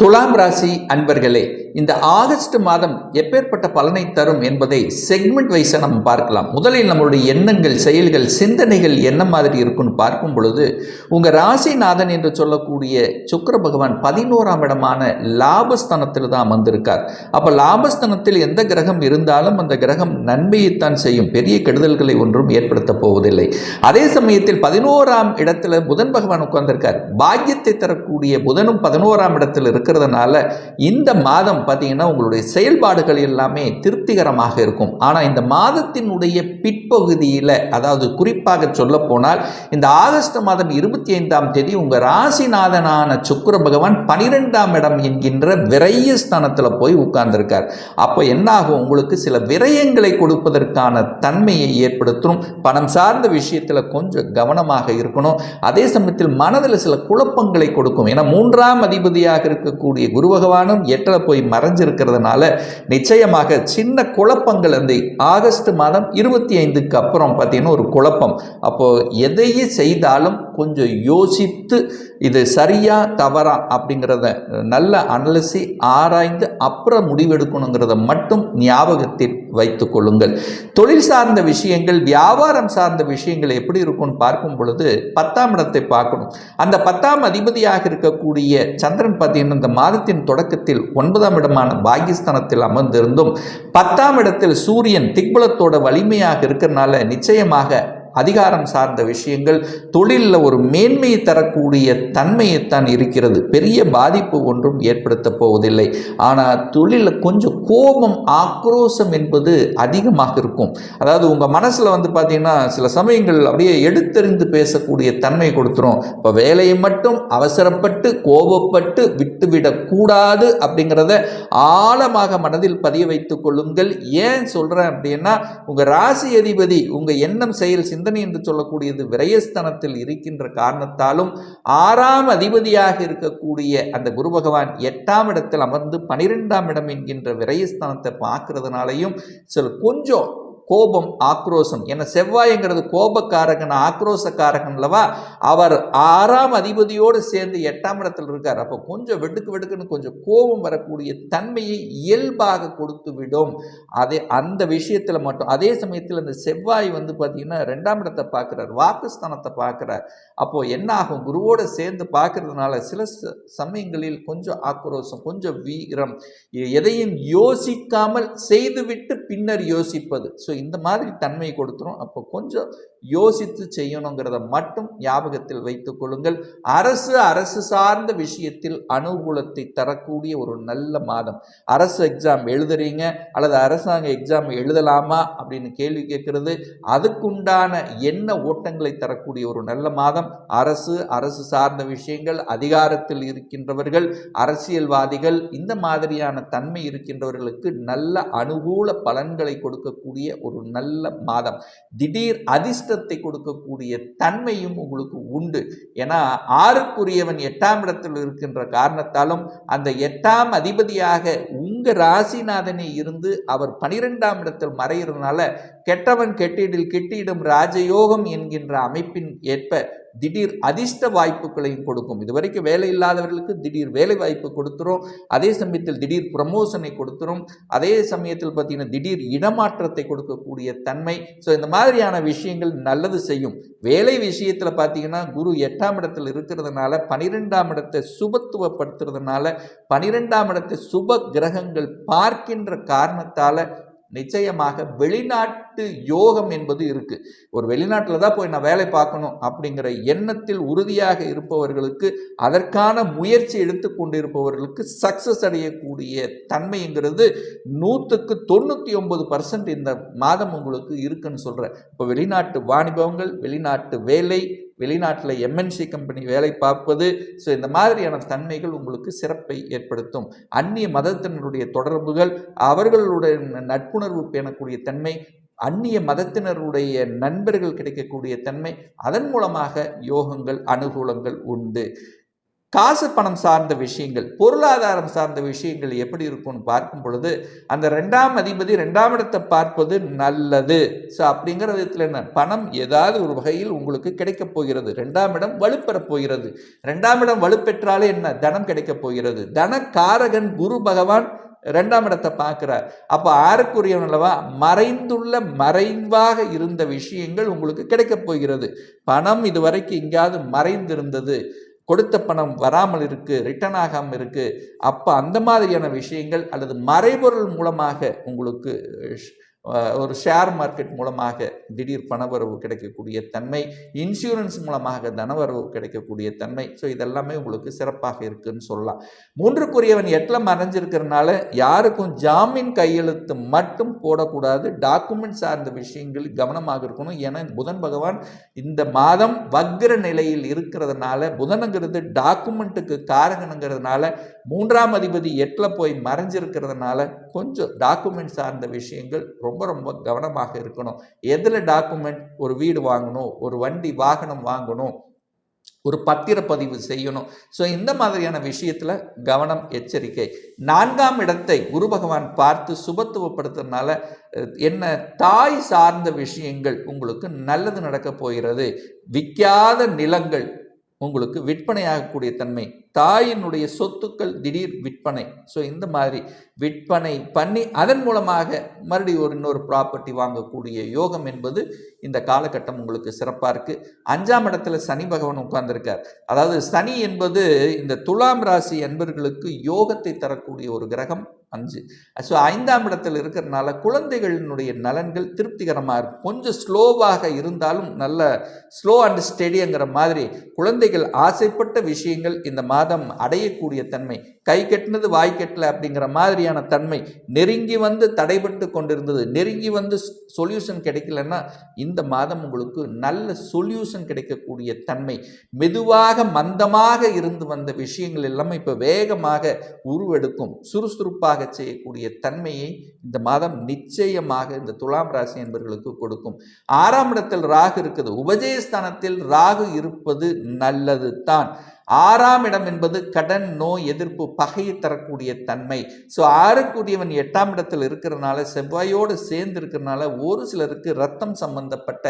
துலாம் ராசி அன்பர்களே இந்த ஆகஸ்ட் மாதம் எப்பேற்பட்ட பலனை தரும் என்பதை செக்மெண்ட் வைஸாக நம்ம பார்க்கலாம். முதலில் நம்மளுடைய எண்ணங்கள் செயல்கள் சிந்தனைகள் என்ன மாதிரி இருக்குன்னு பார்க்கும் பொழுது உங்கள் ராசிநாதன் என்று சொல்லக்கூடிய சுக்கர பகவான் பதினோராம் இடமான லாபஸ்தானத்தில் தான் அமர்ந்திருக்கார் அப்போ லாபஸ்தானத்தில் எந்த கிரகம் இருந்தாலும் அந்த கிரகம் நன்மையைத்தான் செய்யும். பெரிய கெடுதல்களை ஒன்றும் ஏற்படுத்த போவதில்லை. அதே சமயத்தில் பதினோராம் இடத்துல புதன் பகவான் உட்கார்ந்திருக்கார். பாக்கியத்தை தரக்கூடிய புதனும் பதினோராம் இடத்தில் இருக்கிறதுனால இந்த மாதம் பார்த்தீங்கன்னா உங்களுடைய செயல்பாடுகள் எல்லாமே திருப்திகரமாக இருக்கும். ஆனால் இந்த மாதத்தினுடைய பிற்பகுதியில் அதாவது குறிப்பாக சொல்ல போனால் இந்த ஆகஸ்ட் மாதம் இருபத்தி ஐந்தாம் தேதி உங்கள் ராசிநாதனான சுக்கர பகவான் பனிரெண்டாம் இடம் என்கின்ற விரைய ஸ்தானத்தில் போய் உட்கார்ந்திருக்கார். அப்போ என்னாகும்? உங்களுக்கு சில விரயங்களை கொடுப்பதற்கான தன்மையை ஏற்படுத்தும். பணம் சார்ந்த விஷயத்தில் கொஞ்சம் கவனமாக இருக்கணும். அதே சமயத்தில் மனதில் சில குழப்பங்களை கொடுக்கும். ஏன்னா மூன்றாம் அதிபதியாக இருக்க இருக்கக்கூடிய குரு பகவானும் எட்டில் போய் மறைஞ்சிருக்கிறதுனால நிச்சயமாக சின்ன குழப்பங்கள் அந்த ஆகஸ்ட் மாதம் இருபத்தி ஐந்துக்கு அப்புறம் பார்த்தீங்கன்னா ஒரு குழப்பம். அப்போது எதையும் செய்தாலும் கொஞ்சம் யோசித்து இது சரியா தவறா அப்படிங்கிறத நல்ல அனலிசி ஆராய்ந்து அப்புறம் முடிவெடுக்கணுங்கிறத மட்டும் ஞாபகத்தில் வைத்துக் கொள்ளுங்கள். தொழில் சார்ந்த விஷயங்கள் வியாபாரம் சார்ந்த விஷயங்கள் எப்படி இருக்கும்னு பார்க்கும் பொழுது பத்தாம் இடத்தை பார்க்கணும். அந்த பத்தாம் அதிபதியாக இருக்கக்கூடிய சந்திரன் பார்த்தீங்கன்னா இந்த மாதத்தின் தொடக்கத்தில் ஒன்பதாம் இடமான பாகிஸ்தானத்தில் அமர்ந்திருந்தும் பத்தாம் இடத்தில் சூரியன் திக்பலத்தோட வலிமையாக இருக்கிறனால நிச்சயமாக அதிகாரம் சார்ந்த விஷயங்கள் தொழிலில் ஒரு மேன்மையை தரக்கூடிய தன்மையைத்தான் இருக்கிறது. பெரிய பாதிப்பு ஒன்றும் ஏற்படுத்த போவதில்லை. ஆனால் தொழிலில் கொஞ்சம் கோபம் ஆக்ரோஷம் என்பது அதிகமாக இருக்கும். அதாவது உங்கள் மனசில் வந்து பார்த்தீங்கன்னா சில சமயங்கள் அப்படியே எடுத்தறிந்து பேசக்கூடிய தன்மை கொடுத்துரும். இப்போ வேலையை மட்டும் அவசரப்பட்டு கோபப்பட்டு விட்டுவிடக்கூடாது அப்படிங்கிறத ஆழமாக மனதில் பதிய வைத்துக் கொள்ளுங்கள். ஏன் சொல்கிறேன் அப்படின்னா உங்கள் ராசி அதிபதி உங்கள் எண்ணம் செயல் சிந்தனை என்று சொல்லக்கூடியது விரயஸ்தனத்தில் இருக்கின்ற காரணத்தாலும் ஆறாம் அதிபதியாக இருக்கக்கூடிய அந்த குரு பகவான் எட்டாம் இடத்தில் அமர்ந்து பனிரெண்டாம் இடம் என்கின்ற விரயஸ்தானத்தை பார்க்கறதுனாலையும் சில கொஞ்சம் கோபம் ஆக்ரோஷம். ஏன்னா செவ்வாய்ங்கிறது கோபக்காரகன் ஆக்ரோஷக்காரகன் அல்லவா? அவர் ஆறாம் அதிபதியோடு சேர்ந்து எட்டாம் இடத்தில் இருக்கார். அப்போ கொஞ்சம் வெடுக்கு வெடுக்குன்னு கொஞ்சம் கோபம் வரக்கூடிய தன்மையை இயல்பாக கொடுத்து விடும். அதே அந்த விஷயத்தில் மட்டும். அதே சமயத்தில் அந்த செவ்வாய் வந்து பார்த்தீங்கன்னா ரெண்டாம் இடத்தை பார்க்குறார். வாக்குஸ்தானத்தை பார்க்குறார். அப்போது என்ன ஆகும் குருவோடு சேர்ந்து பார்க்கறதுனால சில ச- சமயங்களில் கொஞ்சம் ஆக்ரோஷம் கொஞ்சம் வீரம். எ- எதையும் யோசிக்காமல் செய்துவிட்டு பின்னர் யோசிப்பது. ஸோ இந்த மாதிரி தன்மை கொடுத்துரும். அப்போ கொஞ்சம் யோசித்து செய்யணுங்கிறத மட்டும் ஞாபகத்தில் வைத்துக் கொள்ளுங்கள். அரசு அரசு சார்ந்த விஷயத்தில் அனுகூலத்தை தரக்கூடிய ஒரு நல்ல மாதம். அரசு எக்ஸாம் எழுதுறீங்க அல்லது அரசாங்க எக்ஸாம் எழுதலாமா அப்படின்னு கேள்வி கேட்கறது. அதுக்குண்டான என்ன ஓட்டங்களை தரக்கூடிய ஒரு நல்ல மாதம். அரசு அரசு சார்ந்த விஷயங்கள் அதிகாரத்தில் இருக்கின்றவர்கள் அரசியல்வாதிகள் இந்த மாதிரியான தன்மை இருக்கின்றவர்களுக்கு நல்ல அனுகூல பலன்களை கொடுக்கக்கூடிய ஒரு நல்ல மாதம். திடீர் அதிர்ஷ்டத்தை கொடுக்கக்கூடிய தன்மையும் உங்களுக்கு உண்டு. ஏன்னா ஆறுக்குரியவன் எட்டாம் இடத்தில் இருக்கின்ற காரணத்தாலும் அந்த எட்டாம் அதிபதியாக உங்கள் ராசிநாதனே இருந்து அவர் பனிரெண்டாம் இடத்தில் மறைகிறதுனால கெட்டவன் கெட்டிடில் கெட்டியிடும் ராஜயோகம் என்கின்ற அமைப்பின் ஏற்ப திடீர் அதிர்ஷ்ட வாய்ப்புகளையும் கொடுக்கும். இதுவரைக்கும் வேலை இல்லாதவர்களுக்கு திடீர் வேலை வாய்ப்பு கொடுத்துரும் அதே சமயத்தில் திடீர் ப்ரமோஷனை கொடுத்துரும் அதே சமயத்தில் பார்த்தீங்கன்னா திடீர் இடமாற்றத்தை கொடுக்கக்கூடிய தன்மை. ஸோ இந்த மாதிரியான விஷயங்கள் நல்லது செய்யும். வேலை விஷயத்தில் பார்த்தீங்கன்னா குரு எட்டாம் இடத்தில் இருக்கிறதுனால பனிரெண்டாம் இடத்தை சுபத்துவப்படுத்துறதுனால பனிரெண்டாம் இடத்தை சுப கிரகங்கள் பார்க்கின்ற காரணத்தால் நிச்சயமாக வெளிநாட்டு யோகம் என்பது இருக்கு. ஒரு வெளிநாட்டில் தான் போய் நான் வேலை பார்க்கணும் அப்படிங்கிற எண்ணத்தில் உறுதியாக இருப்பவர்களுக்கு அதற்கான முயற்சி எடுத்து கொண்டிருப்பவர்களுக்கு சக்சஸ் அடையக்கூடிய தன்மைங்கிறது நூற்றுக்கு தொண்ணூற்றி ஒன்பது பர்சன்ட் இந்த மாதம் உங்களுக்கு இருக்குன்னு சொல்கிறேன் இப்போ வெளிநாட்டு வாணிபங்கள் வெளிநாட்டு வேலை வெளிநாட்டில் எம்என்சி கம்பெனி வேலை பார்ப்பது. ஸோ இந்த மாதிரியான தன்மைகள் உங்களுக்கு சிறப்பை ஏற்படுத்தும். அந்நிய மதத்தினருடைய தொடர்புகள் அவர்களுடைய நட்புணர்வு பேணக்கூடிய தன்மை அந்நிய மதத்தினருடைய நண்பர்கள் கிடைக்கக்கூடிய தன்மை அதன் மூலமாக யோகங்கள் அனுகூலங்கள் உண்டு. காசு பணம் சார்ந்த விஷயங்கள் பொருளாதாரம் சார்ந்த விஷயங்கள் எப்படி இருக்கும்னு பார்க்கும் பொழுது அந்த ரெண்டாம் அதிபதி ரெண்டாம் இடத்தை பார்ப்பது நல்லது. ஸோ அப்படிங்கிற விதத்தில் என்ன? பணம் ஏதாவது ஒரு வகையில் உங்களுக்கு கிடைக்கப் போகிறது. ரெண்டாம் இடம் வலுப்பெறப் போகிறது. ரெண்டாம் இடம் வலுப்பெற்றாலே என்ன? தனம் கிடைக்கப் போகிறது. தனக்காரகன் குரு பகவான் ரெண்டாம் இடத்தை பார்க்குறார். அப்போ ஆறுக்குரியவன் அல்லவா? மறைந்துள்ள மறைவாக இருந்த விஷயங்கள் உங்களுக்கு கிடைக்கப் போகிறது. பணம் இதுவரைக்கும் எங்கேயாவது மறைந்திருந்தது. கொடுத்த பணம் வராமல் இருக்குது ரிட்டர்ன் ஆகாமல் இருக்குது அப்போ அந்த மாதிரியான விஷயங்கள் அல்லது மறைபொருள் மூலமாக உங்களுக்கு ஒரு ஷேர் மார்க்கெட் மூலமாக திடீர் பணவரவு கிடைக்கக்கூடிய தன்மை இன்சூரன்ஸ் மூலமாக தனவரவு கிடைக்கக்கூடிய தன்மை. ஸோ இதெல்லாமே உங்களுக்கு சிறப்பாக இருக்குன்னு சொல்லலாம். மூன்றுக்குரியவன் எட்டில் மறைஞ்சிருக்கிறதுனால யாருக்கும் ஜாமீன் கையெழுத்து மட்டும் போடக்கூடாது. டாக்குமெண்ட் சார்ந்த விஷயங்கள் கவனமாக இருக்கணும். ஏன்னா புதன் பகவான் இந்த மாதம் வக்ர நிலையில் இருக்கிறதுனால புதனுங்கிறது டாக்குமெண்ட்டுக்கு காரகனுங்கிறதுனால மூன்றாம் அதிபதி எட்டில் போய் மறைஞ்சிருக்கிறதுனால கொஞ்சம் டாக்குமெண்ட் சார்ந்த விஷயங்கள் ரொம்ப ரொம்ப கவனமாக இருக்கணும். எதில் டாக்குமெண்ட் ஒரு வீடு வாங்கணும் ஒரு வண்டி வாகனம் வாங்கணும் ஒரு பத்திரப்பதிவு செய்யணும். ஸோ இந்த மாதிரியான விஷயத்தில் கவனம் எச்சரிக்கை. நான்காம் இடத்தை குரு பகவான் பார்த்து சுபத்துவப்படுத்துறதுனால என்ன தாய் சார்ந்த விஷயங்கள் உங்களுக்கு நல்லது நடக்கப் போகிறது. விற்காத நிலங்கள் உங்களுக்கு விற்பனையாகக்கூடிய தன்மை தாயினுடைய சொத்துக்கள் திடீர் விற்பனை. ஸோ இந்த மாதிரி விற்பனை பண்ணி அதன் மூலமாக மறுபடியும் ஒரு இன்னொரு ப்ராப்பர்ட்டி வாங்கக்கூடிய யோகம் என்பது இந்த காலகட்டம் உங்களுக்கு சிறப்பாக இருக்குது அஞ்சாம் இடத்துல சனி பகவான் உட்கார்ந்துருக்கார். அதாவது சனி என்பது இந்த துலாம் ராசி அன்பர்களுக்கு யோகத்தை தரக்கூடிய ஒரு கிரகம் அஞ்சு. ஸோ ஐந்தாம் இடத்தில் இருக்கிறதுனால குழந்தைகளினுடைய நலன்கள் திருப்திகரமாக இருக்கும் கொஞ்சம் ஸ்லோவாக இருந்தாலும் நல்ல ஸ்லோ அண்ட் ஸ்டெடிங்கிற மாதிரி குழந்தைகள் ஆசைப்பட்ட விஷயங்கள் இந்த மாதிரி மாதம் அடையக்கூடிய தன்மை கை கெட்டினது வாய் கெட்டல அப்படிங்கிற மாதிரியான தன்மை நெருங்கி வந்து தடைபட்டு கொண்டிருந்தது நெருங்கி வந்து சொல்யூஷன் கிடைக்கலன்னா இந்த மாதம் உங்களுக்கு நல்ல சொல்யூஷன் கிடைக்கக்கூடிய தன்மை. மெதுவாக மந்தமாக இருந்து வந்த விஷயங்கள் எல்லாமே இப்போ வேகமாக உருவெடுக்கும் சுறுசுறுப்பாக செய்யக்கூடிய தன்மையை இந்த மாதம் நிச்சயமாக இந்த துலாம் ராசி என்பவர்களுக்கு கொடுக்கும். ஆறாம் இடத்தில் ராகு இருக்குது உபஜயஸ்தானத்தில் ராகு இருப்பது நல்லது தான் ஆறாம் இடம் என்பது கடன் நோய் எதிர்ப்பு பகையை தரக்கூடிய தன்மை. ஸோ ஆறுக்குரியவன் எட்டாம் இடத்தில் இருக்கிறனால செவ்வாயோடு சேர்ந்து இருக்கிறனால ஒரு சிலருக்கு ரத்தம் சம்பந்தப்பட்ட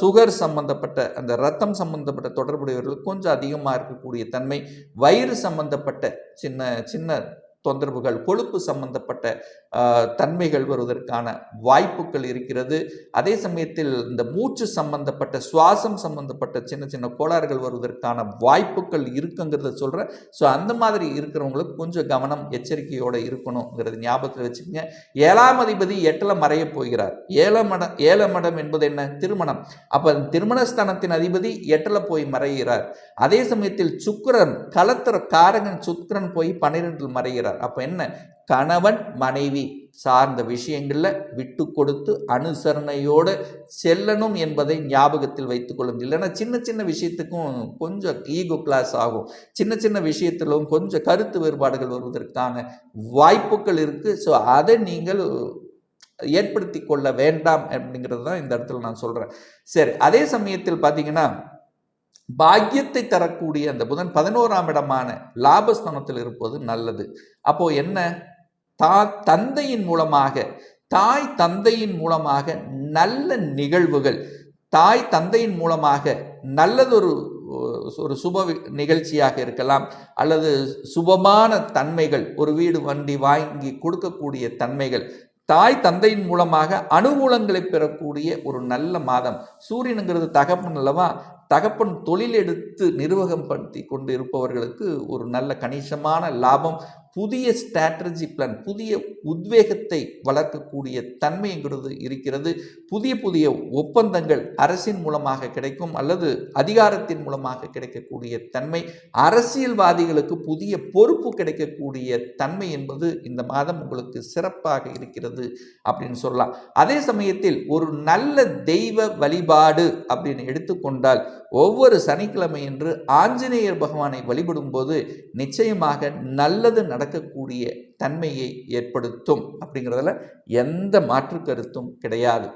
சுகர் சம்பந்தப்பட்ட அந்த ரத்தம் சம்பந்தப்பட்ட தொடர்புடையவர்கள் கொஞ்சம் அதிகமாக இருக்கக்கூடிய தன்மை. வயிறு சம்பந்தப்பட்ட சின்ன சின்ன தொந்தரவுகள் கொழுப்பு சம்பந்தப்பட்ட தன்மைகள் வருவதற்கான வாய்ப்புகள் இருக்கிறது. அதே சமயத்தில் இந்த மூச்சு சம்பந்தப்பட்ட சுவாசம் சம்பந்தப்பட்ட சின்ன சின்ன கோளாறுகள் வருவதற்கான வாய்ப்புகள் இருக்குங்கிறத சொல்கிறேன் ஸோ அந்த மாதிரி இருக்கிறவங்களுக்கு கொஞ்சம் கவனம் எச்சரிக்கையோடு இருக்கணுங்கிறது ஞாபகத்தில் வச்சுக்கோங்க. ஏழாம் அதிபதி எட்டில் மறையப் போகிறார். ஏழாம் இடம் இடம் என்பது என்ன? திருமணம். அப்போ திருமணஸ்தானத்தின் அதிபதி எட்டில் போய் மறைகிறார். அதே சமயத்தில் சுக்கரன் கலத்திர காரகன் சுக்கரன் போய் பன்னிரெண்டில் மறைகிறார். அப்போ என்ன? கணவன் மனைவி சார்ந்த விஷயங்களில் விட்டு கொடுத்து அனுசரணையோடு செல்லணும் என்பதை ஞாபகத்தில் வைத்துக் கொள்ளுங்கள். இல்லைன்னா சின்ன சின்ன விஷயத்துக்கும் கொஞ்சம் ஈகோ கிளாஸ் ஆகும். சின்ன சின்ன விஷயத்திலும் கொஞ்சம் கருத்து வேறுபாடுகள் வருவதற்கான வாய்ப்புகள் இருக்குது ஸோ அதை நீங்கள் ஏற்படுத்தி கொள்ள வேண்டாம் அப்படிங்கிறது தான் இந்த இடத்துல நான் சொல்கிறேன் சரி அதே சமயத்தில் பார்த்தீங்கன்னா பாக்கியத்தை தரக்கூடிய அந்த புதன் பதினோராம் இடமான லாபஸ்தானத்தில் இருப்பது நல்லது. அப்போ என்ன? தா தந்தையின் மூலமாக தாய் தந்தையின் மூலமாக நல்ல நிகழ்வுகள் தாய் தந்தையின் மூலமாக நல்லதொரு ஒரு சுப வி- நிகழ்ச்சியாக இருக்கலாம் அல்லது சுபமான தன்மைகள் ஒரு வீடு வண்டி வாங்கி கொடுக்கக்கூடிய தன்மைகள் தாய் தந்தையின் மூலமாக அனுகூலங்களை பெறக்கூடிய ஒரு நல்ல மாதம். சூரியனுங்கிறது தகப்பன் அல்லவா? தகப்பன் தொழில் எடுத்து நிர்வாகம் படுத்தி கொண்டு இருப்பவர்களுக்கு ஒரு நல்ல கணிசமான லாபம் புதிய ஸ்ட்ராட்டஜி பிளான் புதிய உத்வேகத்தை வளர்க்கக்கூடிய தன்மைங்கிறது இருக்கிறது. புதிய புதிய ஒப்பந்தங்கள் அரசின் மூலமாக கிடைக்கும் அல்லது அதிகாரத்தின் மூலமாக கிடைக்கக்கூடிய தன்மை அரசியல்வாதிகளுக்கு புதிய பொறுப்பு கிடைக்கக்கூடிய தன்மை என்பது இந்த மாதம் உங்களுக்கு சிறப்பாக இருக்கிறது அப்படின்னு சொல்லலாம். அதே சமயத்தில் ஒரு நல்ல தெய்வ வழிபாடு அப்படின்னு எடுத்துக்கொண்டால் ஒவ்வொரு சனிக்கிழமை என்று ஆஞ்சநேயர் பகவானை வழிபடும் போது நிச்சயமாக நல்லது நடக்கக்கூடிய தன்மையை ஏற்படுத்தும் அப்படிங்கிறதுல எந்த மாற்று கருத்தும் கிடையாது.